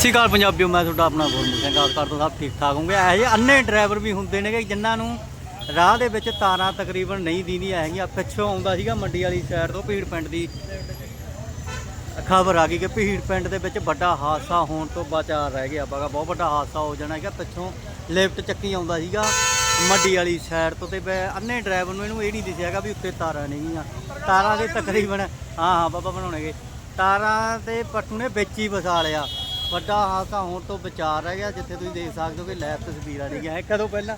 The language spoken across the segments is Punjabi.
ਸਤਿ ਸ਼੍ਰੀ ਅਕਾਲ ਪੰਜਾਬੀਓ, ਮੈਂ ਤੁਹਾਡਾ ਆਪਣਾ ਗੁਰਮੁਖ ਸਿੰਘ ਗੱਲ ਕਰਦਾ ਸਭ ਠੀਕ ਠਾਕ ਹੋਗੇ ਇਹੋ ਜਿਹੇ ਅੰਨੇ ਡਰਾਈਵਰ ਵੀ ਹੁੰਦੇ ਨੇਗੇ ਜਿਨ੍ਹਾਂ ਨੂੰ ਰਾਹ ਦੇ ਵਿੱਚ ਤਾਰਾਂ ਤਕਰੀਬਨ ਨਹੀਂ ਦੀਦੀਆਂ ਹੈਗੀਆਂ। ਪਿੱਛੋਂ ਆਉਂਦਾ ਸੀਗਾ ਮੰਡੀ ਵਾਲੀ ਸਾਈਡ ਤੋਂ ਭੀੜ ਪਿੰਡ ਦੀ। ਖਬਰ ਆ ਗਈ ਕਿ ਭੀੜ ਪਿੰਡ ਦੇ ਵਿੱਚ ਵੱਡਾ ਹਾਦਸਾ ਹੋਣ ਤੋਂ ਬਚਾ ਰਹਿ ਗਿਆ। ਬਾਗਾ ਬਹੁਤ ਵੱਡਾ ਹਾਦਸਾ ਹੋ ਜਾਣਾ ਹੈਗਾ। ਪਿੱਛੋਂ ਲਿਫਟ ਚੱਕੀ ਆਉਂਦਾ ਸੀਗਾ ਮੰਡੀ ਵਾਲੀ ਸਾਈਡ ਤੋਂ ਤੇ ਮੈਂ ਅੰਨੇ ਡਰਾਈਵਰ ਨੂੰ ਇਹਨੂੰ ਇਹ ਨਹੀਂ ਦਿਸਿਆ ਹੈਗਾ ਵੀ ਉੱਤੇ ਤਾਰਾਂ ਨੇਗੀਆਂ। ਤਾਰਾਂ ਦੇ ਤਕਰੀਬਨ, ਹਾਂ ਹਾਂ, ਬਾਬਾ ਬਣਾਉਣਗੇ। ਤਾਰਾਂ ਤੇ ਪੱਟੂ ਨੇ ਵਿੱਚ ਹੀ ਵਸਾ ਲਿਆ। ਵੱਡਾ ਹਾਦਸਾ ਹੋਣ ਤੋਂ ਬਚਾ ਰਹਿ ਗਿਆ, ਜਿੱਥੇ ਤੁਸੀਂ ਦੇਖ ਸਕਦੇ ਹੋ ਕਿ ਲੈਬ ਤਸਵੀਰਾਂ ਨਹੀਂ ਗਿਆ ਕਦੋਂ ਪਹਿਲਾਂ।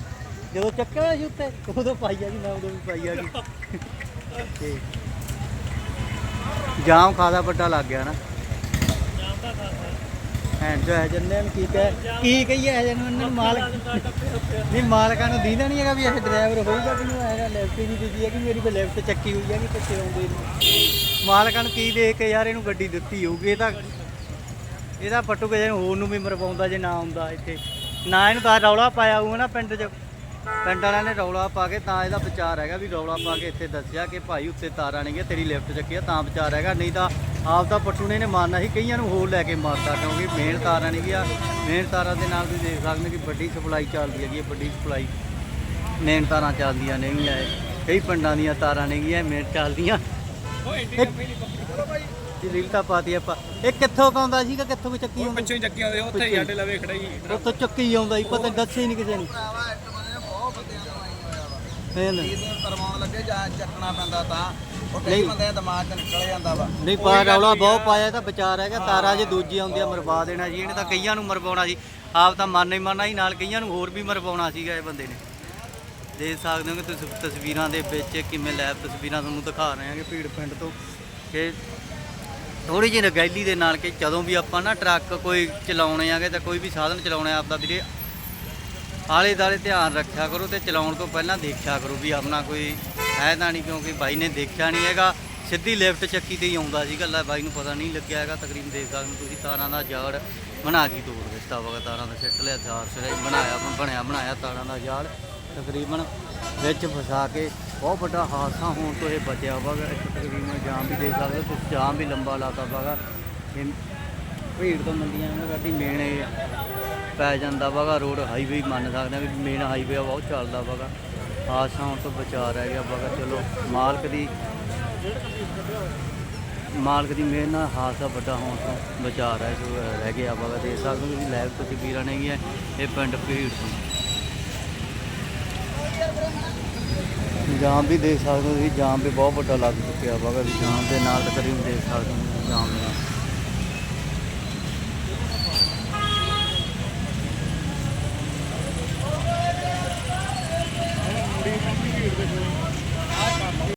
ਜਦੋਂ ਚੱਕਿਆ ਸੀ ਉੱਤੇ, ਉਦੋਂ ਪਾਈ ਆ ਜੀ, ਮੈਂ ਉਦੋਂ ਵੀ ਪਾਈ ਆ ਜੀ। ਜਾਮ ਖਾਦਾ ਵੱਡਾ ਲੱਗ ਗਿਆ ਨਾ। ਐਂ ਜੋ ਹੈ ਜੰਨੇ ਨੂੰ ਕੀ ਕਹਿ ਕੀ ਕਹੀਏ ਹੈ ਨੂੰ ਮਾਲਕ ਨਹੀਂ ਮਾਲਕਾਂ ਨੂੰ ਦੀਦਾ ਨਹੀਂ ਹੈਗਾ ਵੀ ਇਹ ਡਰਾਈਵਰ ਹੋਊਗਾ ਕਿ ਨਹੀਂ ਹੈਗਾ ਲੈਫਟ ਹੀ ਨਹੀਂ ਦਿੱਤੀ ਹੈ ਕਿ ਮੇਰੀ ਕੋਲ ਲੈਫਟ ਚੱਕੀ ਹੋਈ ਹੈ ਕਿ ਪਿੱਛੇ ਆਉਂਦੇ ਨੂੰ। ਮਾਲਕਾਂ ਨੂੰ ਕੀ ਦੇਖ ਕੇ ਯਾਰ ਇਹਨੂੰ ਗੱਡੀ ਦਿੱਤੀ ਹੋਊਗੀ, ਇਹ ਤਾਂ ਇਹਦਾ ਪੱਟੂ ਕਿਸੇ ਨੂੰ ਹੋਰ ਨੂੰ ਵੀ ਮਰਵਾਉਂਦਾ ਜੇ ਨਾ ਆਉਂਦਾ ਇੱਥੇ। ਨਾ ਇਹਨੂੰ ਤਾਂ ਰੌਲਾ ਪਾਇਆ ਹੋਊਗਾ ਨਾ ਪਿੰਡ 'ਚ। ਪਿੰਡ ਵਾਲਿਆਂ ਨੇ ਰੌਲਾ ਪਾ ਕੇ ਤਾਂ ਇਹਦਾ ਵਿਚਾਰ ਹੈਗਾ ਵੀ ਰੌਲਾ ਪਾ ਕੇ ਇੱਥੇ ਦੱਸਿਆ ਕਿ ਭਾਈ ਉੱਤੇ ਤਾਰਾਂ ਨਹੀਂ ਤੇਰੀ ਲਿਫਟ ਚੱਕੀ ਆ, ਤਾਂ ਵਿਚਾਰ ਹੈਗਾ। ਨਹੀਂ ਤਾਂ ਆਪ ਤਾਂ ਪੱਟੂ ਨੇ ਮਾਰਨਾ ਸੀ, ਕਈਆਂ ਨੂੰ ਹੋਰ ਲੈ ਕੇ ਮਾਰਦਾ ਕਿਉਂਕਿ ਮੇਨ ਤਾਰਾਂ ਨੇਗੀਆਂ, ਮੇਨ ਤਾਰਾਂ ਦੇ ਨਾਲ ਤੁਸੀਂ ਦੇਖ ਸਕਦੇ ਹੋ ਕਿ ਵੱਡੀ ਸਪਲਾਈ ਚੱਲਦੀ ਹੈਗੀ ਹੈ, ਵੱਡੀ ਸਪਲਾਈ। ਮੇਨ ਤਾਰਾਂ ਚੱਲਦੀਆਂ ਨਹੀਂ ਇਹ। ਕਈ ਪਿੰਡਾਂ ਦੀਆਂ ਤਾਰਾਂ ਨੇਗੀਆਂ ਮੇਨ ਚੱਲਦੀਆਂ। ਇਹ ਰੀਲ ਤਾਂ ਪਾਤੀ ਆਪਾਂ। ਇਹ ਕਿੱਥੋਂ ਕਾਉਂਦਾ ਸੀਗਾ ਕਿੱਥੋਂ ਕੋ ਚੱਕੀ ਆਉਂਦੀ? ਪਿੱਛੋਂ ਹੀ ਚੱਕੀਆਂ ਦੇ ਉੱਥੇ ਹੀ ਸਾਡੇ ਲਵੇ ਖੜਾ ਹੀ। ਉੱਥੋਂ ਚੱਕੀ ਆਉਂਦਾ ਸੀ ਪਤਾ ਦੱਸੇ ਹੀ ਨਹੀਂ ਕਿਸੇ ਨੇ। ਭਰਾਵਾ ਇੱਕ ਬੰਦੇ ਨੇ ਬਹੁਤ ਬੰਦਿਆਂ ਨੂੰ ਆਈ ਹੋਇਆ ਵਾ। ਫੇਰ ਇਹਨੂੰ ਕਰਵਾਉਣ ਲੱਗੇ ਜਾਂ ਚੱਕਣਾ ਪੈਂਦਾ ਤਾਂ ਉਹ ਨਹੀਂ। ਕਈ ਬੰਦੇ ਦੇ ਦਿਮਾਗ 'ਚ ਨਿਕਲ ਜਾਂਦਾ ਵਾ। ਨਹੀਂ ਪਾ ਰੌਲਾ ਬਹੁਤ ਪਾਇਆ ਤਾਂ ਵਿਚਾਰ ਹੈਗਾ ਤਾਰਾ ਜੇ ਦੂਜੀ ਆਉਂਦੀ ਆ ਮਰਵਾ ਦੇਣਾ ਜੀ ਇਹਨੇ ਤਾਂ ਕਈਆਂ ਨੂੰ ਮਰਵਾਉਣਾ ਸੀ ਆਪ ਤਾਂ ਮੰਨ ਹੀ ਮੰਨਣਾ ਸੀ ਨਾਲ ਕਈਆਂ ਨੂੰ ਹੋਰ ਵੀ ਮਰਵਾਉਣਾ ਸੀਗਾ ਇਹ ਬੰਦੇ ਨੇ। ਦੇਖ ਸਕਦੇ ਹੋ ਕਿ ਤੁਸੀਂ ਤਸਵੀਰਾਂ ਦੇ ਵਿੱਚ ਕਿਵੇਂ ਲੈਬ ਤਸਵੀਰਾਂ ਤੁਹਾਨੂੰ ਦਿਖਾ ਰਹੇ ਹਾਂ ਕਿ ਭੀੜ ਪਿੰਡ ਤੋਂ ਕਿ ਥੋੜੀ ਜਿਹੀ ਰਗੈਲੀ ਦੇ ਨਾਲ ਕਿ ਜਦੋਂ ਵੀ ਆਪਾਂ ਨਾ ਟਰੱਕ ਕੋਈ ਚਲਾਉਣੇ ਆਗੇ ਤਾਂ ਕੋਈ ਵੀ ਸਾਧਨ ਚਲਾਉਣਾ ਆਪਦਾ ਵੀਰੇ। ਆਲੇ ਦਾਲੇ ਧਿਆਨ ਰੱਖਿਆ ਕਰੋ ਤੇ ਚਲਾਉਣ ਤੋਂ ਪਹਿਲਾਂ ਦੇਖਿਆ ਕਰੋ ਵੀ ਆਪਣਾ ਕੋਈ ਹੈ ਤਾਂ ਨਹੀਂ ਕਿਉਂਕਿ ਬਾਈ ਨੇ ਦੇਖਿਆ ਨਹੀਂ ਹੈਗਾ। ਸਿੱਧੀ ਲੈਫਟ ਚੱਕੀ ਤੇ ਹੀ ਆਉਂਦਾ ਸੀ। ਲੈ ਬਾਈ ਨੂੰ ਪਤਾ ਨਹੀਂ ਲੱਗਿਆ ਹੈਗਾ। ਤਕਰੀਬਨ ਦੇਖ ਸਕਦੇ ਹੋ ਤੁਸੀਂ ਤਾਰਾਂ ਦਾ ਜਾਲ ਬਣਾ ਕੇ ਤੋੜ ਦਿੱਤਾ ਵਾ ਤਾਰਾਂ ਦਾ ਸਿੱਟ ਲਿਆ, ਜਾਲ ਸਿਰੇ ਬਣਾਇਆ, ਬਣਿਆ, ਬਣਾਇਆ ਤਾਰਾਂ ਦਾ ਜਾਲ। ਤਕਰੀਬਨ ਵਿੱਚ ਫਸਾ ਕੇ ਬਹੁਤ ਵੱਡਾ ਹਾਦਸਾ ਹੋਣ ਤੋਂ ਇਹ ਬਚਿਆ ਵਾ। ਇੱਕ ਤਕਰੀਬਨ ਜਾਮ ਵੀ ਦੇਖ ਸਕਦੇ ਹੋ ਤੁਸੀਂ ਜਾਮ ਵੀ ਲੰਬਾ ਲਾਤਾ ਵਾਗਾ ਭੀੜ ਤੋਂ ਮੰਡੀਆਂ ਇਹਨਾਂ ਗੱਡੀ ਮੇਨ ਇਹ ਪੈ ਜਾਂਦਾ ਵਾਗਾ ਰੋਡ ਹਾਈਵੇ ਮੰਨ ਸਕਦੇ ਆ ਵੀ ਮੇਨ ਹਾਈਵੇ ਆ, ਬਹੁਤ ਚੱਲਦਾ ਵਾਗਾ ਹਾਦਸਾ ਹੋਣ ਤੋਂ ਬਚਾ ਰਹਿ ਗਿਆ ਵਾਗਾ ਚਲੋ ਮਾਲਕ ਦੀ ਮਾਲਕ ਦੀ ਮਿਹਰ ਨਾਲ ਹਾਦਸਾ ਵੱਡਾ ਹੋਣ ਤੋਂ ਬਚਾ ਰਹਿ ਰਹਿ ਗਿਆ ਵਾਗਾ ਦੇਖ ਸਕਦੇ ਹੋ ਤੁਸੀਂ ਲਾਈਵ ਤਸਵੀਰਾਂ ਨੇਗੀਆਂ ਇਹ ਪਿੰਡ ਭੀੜ ਤੋਂ। ਜਾਮ ਵੀ ਦੇਖ ਸਕਦੇ ਹੋ, ਤੁਸੀਂ ਜਾਮ ਵੀ ਬਹੁਤ ਵੱਡਾ ਲੱਗ ਚੁੱਕਿਆ ਵਾ ਜਾਮ ਦੇ ਨਾਲ ਤਕਰੀਬਨ ਦੇਖ ਸਕਦੇ ਹੋ ਜਾਮ ਨਾਲ।